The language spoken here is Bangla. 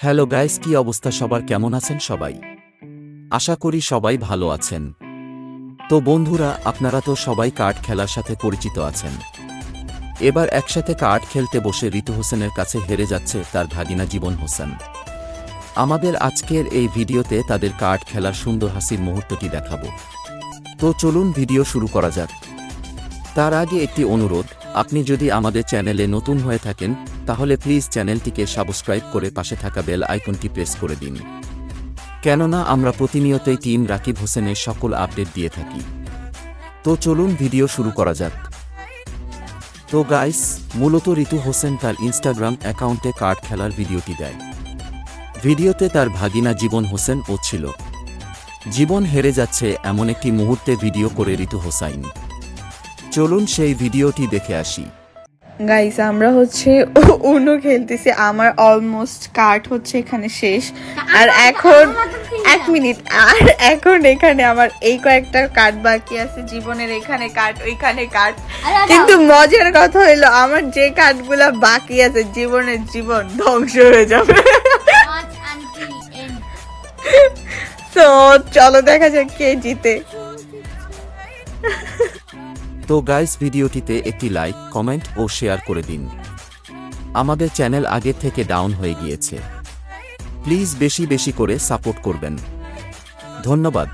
হ্যালো গাইস, কি অবস্থা? সবার কেমন আছেন সবাই? আশা করি সবাই ভালো আছেন। তো বন্ধুরা, আপনারা তো সবাই কার্ড খেলার সাথে পরিচিত আছেন। এবার একসাথে কার্ড খেলতে বসে ঋতু হোসেনের কাছে হেরে যাচ্ছে তার ভাগিনা জীবন হোসেন। আমাদের আজকের এই ভিডিওতে তাদের কার্ড খেলার সুন্দর হাসির মুহূর্তটি দেখাবো। তো চলুন ভিডিও শুরু করা যাক। তার আগে একটি অনুরোধ, আপনি যদি আমাদের চ্যানেলে নতুন হয়ে থাকেন, তাহলে প্লিজ চ্যানেলটিকে সাবস্ক্রাইব করে পাশে থাকা বেল আইকনটি প্রেস করে দিন। কেননা আমরা প্রতিনিয়তই টিম রাকিব হোসেনের সকল আপডেট দিয়ে থাকি। তো চলুন ভিডিও শুরু করা যাক। তো গাইস, মূলত ঋতু হোসেন তার ইনস্টাগ্রাম অ্যাকাউন্টে কার্ড খেলার ভিডিওটি দেয়। ভিডিওতে তার ভাগিনা জীবন হোসেন ও ছিল। জীবন হেরে যাচ্ছে এমন একটি মুহূর্তে ভিডিও করে ঋতু হোসাইন। চলুন সেই ভিডিওটি দেখে আসি। গাইস আমরা হচ্ছে উনো খেলতেছি। আমার অলমোস্ট কার্ড হচ্ছে এখানে শেষ। আর এখন এক মিনিট। আর এখন এখানে আমার এই কয়েকটা কার্ড বাকি আছে। জীবনের এখানে কার্ড ওইখানে কার্ড কিন্তু মজার কথা হলো আমার যে কার্ডগুলা বাকি আছে জীবনের জীবন ধ্বংস হয়ে যাবে। তো চলো দেখা যাক কে জিতে। তো গাইস ভিডিওটিতে একটি লাইক কমেন্ট ও শেয়ার করে দিন। আমাদের চ্যানেল আগে থেকে ডাউন হয়ে গিয়েছে। প্লিজ বেশি বেশি করে সাপোর্ট করবেন। ধন্যবাদ।